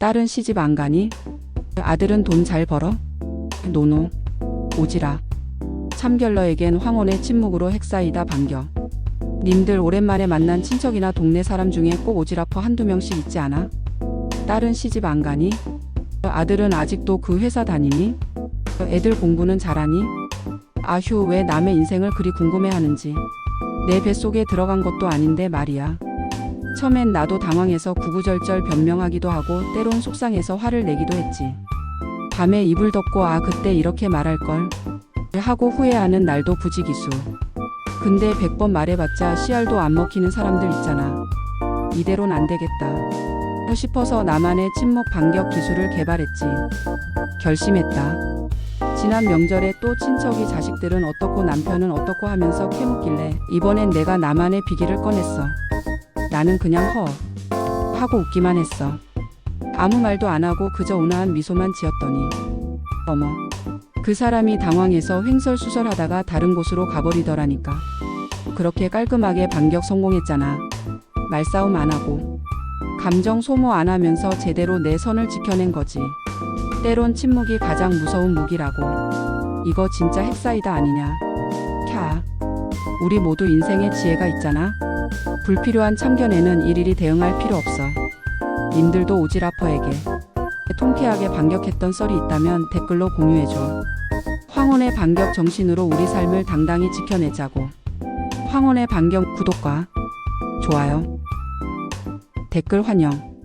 딸은 시집 안 가니? 아들은 돈 잘 벌어? 노노. 오지라. 참결러에겐 황혼의 침묵으로 핵사이다 반겨. 님들 오랜만에 만난 친척이나 동네 사람 중에 꼭 오지라퍼 한두 명씩 있지 않아? 딸은 시집 안 가니? 아들은 아직도 그 회사 다니니? 애들 공부는 잘하니? 아휴 왜 남의 인생을 그리 궁금해하는지. 내 뱃속에 들어간 것도 아닌데 말이야. 처음엔 나도 당황해서 구구절절 변명하기도 하고 때론 속상해서 화를 내기도 했지. 밤에 이불 덮고 아 그때 이렇게 말할 걸 하고 후회하는 날도 부지기수. 근데 백번 말해봤자 씨알도 안 먹히는 사람들 있잖아. 이대론 안 되겠다. 싶어서 나만의 침묵 반격 기술을 개발했지. 결심했다. 지난 명절에 또 친척이 자식들은 어떻고 남편은 어떻고 하면서 캐묻길래 이번엔 내가 나만의 비기를 꺼냈어. 나는 그냥 허 하고 웃기만 했어. 아무 말도 안 하고 그저 온화한 미소만 지었더니 어머 그 사람이 당황해서 횡설수설하다가 다른 곳으로 가버리더라니까. 그렇게 깔끔하게 반격 성공했잖아. 말싸움 안 하고 감정 소모 안 하면서 제대로 내 선을 지켜낸 거지. 때론 침묵이 가장 무서운 무기라고. 이거 진짜 핵사이다 아니냐. 캬. 우리 모두 인생에 지혜가 있잖아. 불필요한 참견에는 일일이 대응할 필요 없어. 님들도 오지라퍼에게 통쾌하게 반격했던 썰이 있다면 댓글로 공유해줘. 황혼의 반격 정신으로 우리 삶을 당당히 지켜내자고. 황혼의 반격 구독과 좋아요, 댓글 환영.